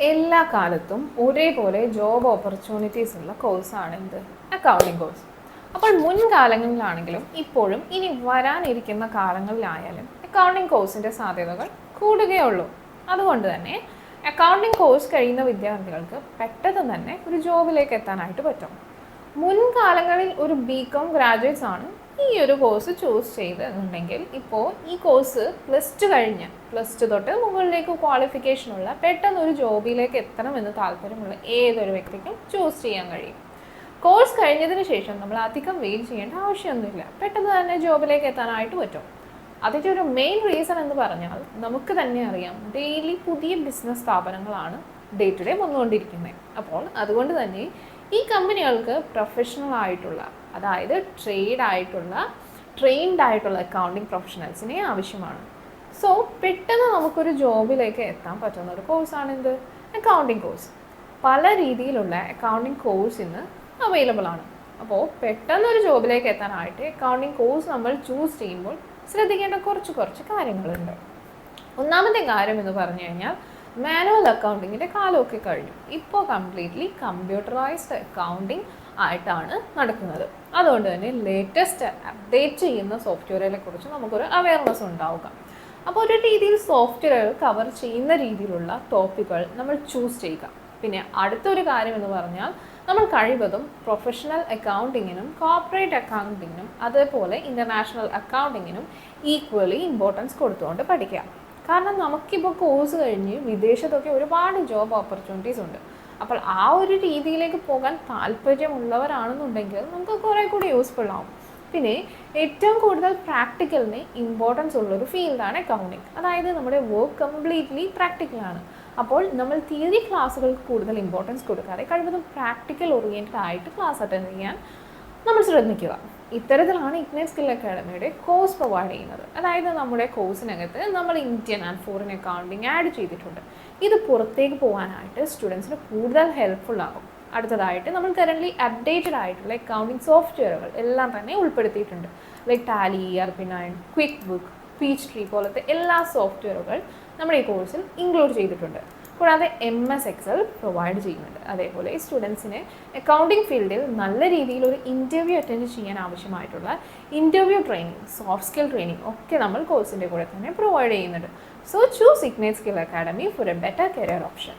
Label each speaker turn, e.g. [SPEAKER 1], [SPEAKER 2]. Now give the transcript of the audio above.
[SPEAKER 1] എല്ലാ കാലത്തും ഒരേപോലെ ജോബ് ഓപ്പർച്യൂണിറ്റീസ് ഉള്ള കോഴ്സാണ് എന്ത്? അക്കൗണ്ടിങ് കോഴ്സ് അപ്പോൾ മുൻകാലങ്ങളിലാണെങ്കിലും ഇപ്പോഴും ഇനി വരാനിരിക്കുന്ന കാലങ്ങളിലായാലും അക്കൗണ്ടിങ് കോഴ്സിന്റെ സാധ്യതകൾ കൂടുകയുള്ളൂ അതുകൊണ്ട് തന്നെ അക്കൗണ്ടിങ് കോഴ്സ് കഴിയുന്ന വിദ്യാർത്ഥികൾക്ക് പെട്ടെന്ന് തന്നെ ഒരു ജോബിലേക്ക് എത്താനായിട്ട് പറ്റും. മുൻകാലങ്ങളിൽ ഒരു ബി കോം ഗ്രാജുവേറ്റ്സ് ആണ് ഈ ഒരു കോഴ്സ് ചൂസ് ചെയ്തിട്ടുണ്ടെങ്കിൽ ഇപ്പോൾ ഈ കോഴ്സ് പ്ലസ് ടു കഴിഞ്ഞ് പ്ലസ് ടു തൊട്ട് മുകളിലേക്ക് ക്വാളിഫിക്കേഷനുള്ള പെട്ടെന്ന് ഒരു ജോബിലേക്ക് എത്തണമെന്ന് താല്പര്യമുള്ള ഏതൊരു വ്യക്തിക്കും ചൂസ് ചെയ്യാൻ കഴിയും. കോഴ്സ് കഴിഞ്ഞതിന് ശേഷം നമ്മൾ അധികം വെയിറ്റ് ചെയ്യേണ്ട ആവശ്യമൊന്നുമില്ല. പെട്ടെന്ന് തന്നെ ജോബിലേക്ക് എത്താനായിട്ട് പറ്റും. അതിന്റെ ഒരു മെയിൻ റീസൺ എന്ന് പറഞ്ഞാൽ നമുക്ക് തന്നെ അറിയാം ഡെയിലി പുതിയ ബിസിനസ് സ്ഥാപനങ്ങളാണ് ഡേ ടു ഡേ വന്നുകൊണ്ടിരിക്കുന്നത്. അപ്പോൾ അതുകൊണ്ട് തന്നെ ഈ കമ്പനികൾക്ക് പ്രൊഫഷണൽ ആയിട്ടുള്ള അതായത് ട്രേഡ് ആയിട്ടുള്ള ട്രെയിൻഡ് ആയിട്ടുള്ള അക്കൗണ്ടിങ് പ്രൊഫഷണൽസിനെ ആവശ്യമാണ്. സോ പെട്ടെന്ന് നമുക്കൊരു ജോബിലേക്ക് എത്താൻ പറ്റുന്ന ഒരു കോഴ്സാണ് എന്ത് അക്കൗണ്ടിങ് കോഴ്സ് പല രീതിയിലുള്ള അക്കൗണ്ടിങ് കോഴ്സ് ഇന്ന് അവൈലബിൾ ആണ്. അപ്പോൾ പെട്ടെന്ന് ഒരു ജോബിലേക്ക് എത്താനായിട്ട് അക്കൗണ്ടിങ് കോഴ്സ് നമ്മൾ ചൂസ് ചെയ്യുമ്പോൾ ശ്രദ്ധിക്കേണ്ട കുറച്ച് കുറച്ച് കാര്യങ്ങളുണ്ട്. ഒന്നാമത്തെ കാര്യം എന്ന് പറഞ്ഞു കഴിഞ്ഞാൽ മാനുവൽ അക്കൗണ്ടിങ്ങിന്റെ കാലമൊക്കെ കഴിഞ്ഞു. ഇപ്പോൾ കംപ്ലീറ്റ്ലി കമ്പ്യൂട്ടറൈസ്ഡ് അക്കൗണ്ടിങ് ആയിട്ടാണ് നടക്കുന്നത്. അതുകൊണ്ട് തന്നെ ലേറ്റസ്റ്റ് അപ്ഡേറ്റ് ചെയ്യുന്ന സോഫ്റ്റ്വെയറുകളെ കുറിച്ച് നമുക്കൊരു അവയർനെസ് ഉണ്ടാവുക. അപ്പോൾ ഒരു രീതിയിൽ സോഫ്റ്റ്വെയറുകൾ കവർ ചെയ്യുന്ന രീതിയിലുള്ള ടോപ്പിക്കുകൾ നമ്മൾ ചൂസ് ചെയ്യുക. പിന്നെ അടുത്തൊരു കാര്യം എന്ന് പറഞ്ഞാൽ നമ്മൾ കഴിവതും പ്രൊഫഷണൽ അക്കൗണ്ടിങ്ങിനും കോർപ്പറേറ്റ് അക്കൗണ്ടിങ്ങിനും അതേപോലെ ഇന്റർനാഷണൽ അക്കൗണ്ടിങ്ങിനും ഈക്വലി ഇമ്പോർട്ടൻസ് കൊടുത്തുകൊണ്ട് പഠിക്കാം കാരണം നമുക്കിപ്പോൾ കോഴ്സ് കഴിഞ്ഞ് വിദേശത്തൊക്കെ ഒരുപാട് ജോബ് ഓപ്പർച്യൂണിറ്റീസ് ഉണ്ട്. അപ്പോൾ ആ ഒരു രീതിയിലേക്ക് പോകാൻ താല്പര്യമുള്ളവരാണെന്നുണ്ടെങ്കിൽ നമുക്ക് കുറേ കൂടി യൂസ്ഫുൾ ആവും. പിന്നെ ഏറ്റവും കൂടുതൽ പ്രാക്ടിക്കലിന് ഇമ്പോർട്ടൻസ് ഉള്ളൊരു ഫീൽഡാണ് അക്കൗണ്ടിങ് അതായത് നമ്മുടെ വർക്ക് കംപ്ലീറ്റ്ലി പ്രാക്ടിക്കലാണ് അപ്പോൾ നമ്മൾ തിയറി ക്ലാസ്സുകൾക്ക് കൂടുതൽ ഇമ്പോർട്ടൻസ് കൊടുക്കാതെ കഴിവതും പ്രാക്ടിക്കൽ ഓറിയന്റഡ് ആയിട്ട് ക്ലാസ് അറ്റൻഡ് ചെയ്യാൻ നമ്മൾ ശ്രദ്ധിക്കുക. ഇത്തരത്തിലാണ് ഇഗ്നൈറ്റ് സ്കിൽ അക്കാഡമിയുടെ കോഴ്സ് പ്രൊവൈഡ് ചെയ്യുന്നത്. അതായത് നമ്മുടെ കോഴ്സിനകത്ത് നമ്മൾ Indian and foreign accounting add ചെയ്തിട്ടുണ്ട്. ഇത് പുറത്തേക്ക് പോകാനായിട്ട് സ്റ്റുഡൻസിന് കൂടുതൽ ഹെൽപ്ഫുൾ ആകും. അടുത്തതായിട്ട് നമ്മൾ കറന്റ്ലി അപ്ഡേറ്റഡ് ആയിട്ടുള്ള അക്കൗണ്ടിങ് സോഫ്റ്റ്വെയറുകൾ എല്ലാം തന്നെ ഉൾപ്പെടുത്തിയിട്ടുണ്ട്. Like Tally R P nine quick book Peachtree പോലത്തെ എല്ലാ സോഫ്റ്റ്വെയറുകൾ നമ്മുടെ ഈ കോഴ്സിൽ ഇൻക്ലൂഡ് ചെയ്തിട്ടുണ്ട്. കൂടാതെ എം എസ് എക്സൽ പ്രൊവൈഡ് ചെയ്യുന്നുണ്ട്. അതേപോലെ സ്റ്റുഡൻസിന് അക്കൗണ്ടിംഗ് ഫീൽഡിൽ നല്ല രീതിയിൽ ഒരു ഇന്റർവ്യൂ അറ്റൻഡ് ചെയ്യാൻ ആവശ്യമായിട്ടുള്ള interview training soft skill training ഒക്കെ നമ്മൾ കോഴ്സിന്റെ കൂടെ തന്നെ പ്രൊവൈഡ് ചെയ്യുന്നുണ്ട്. So choose ignite skill academy for a better career option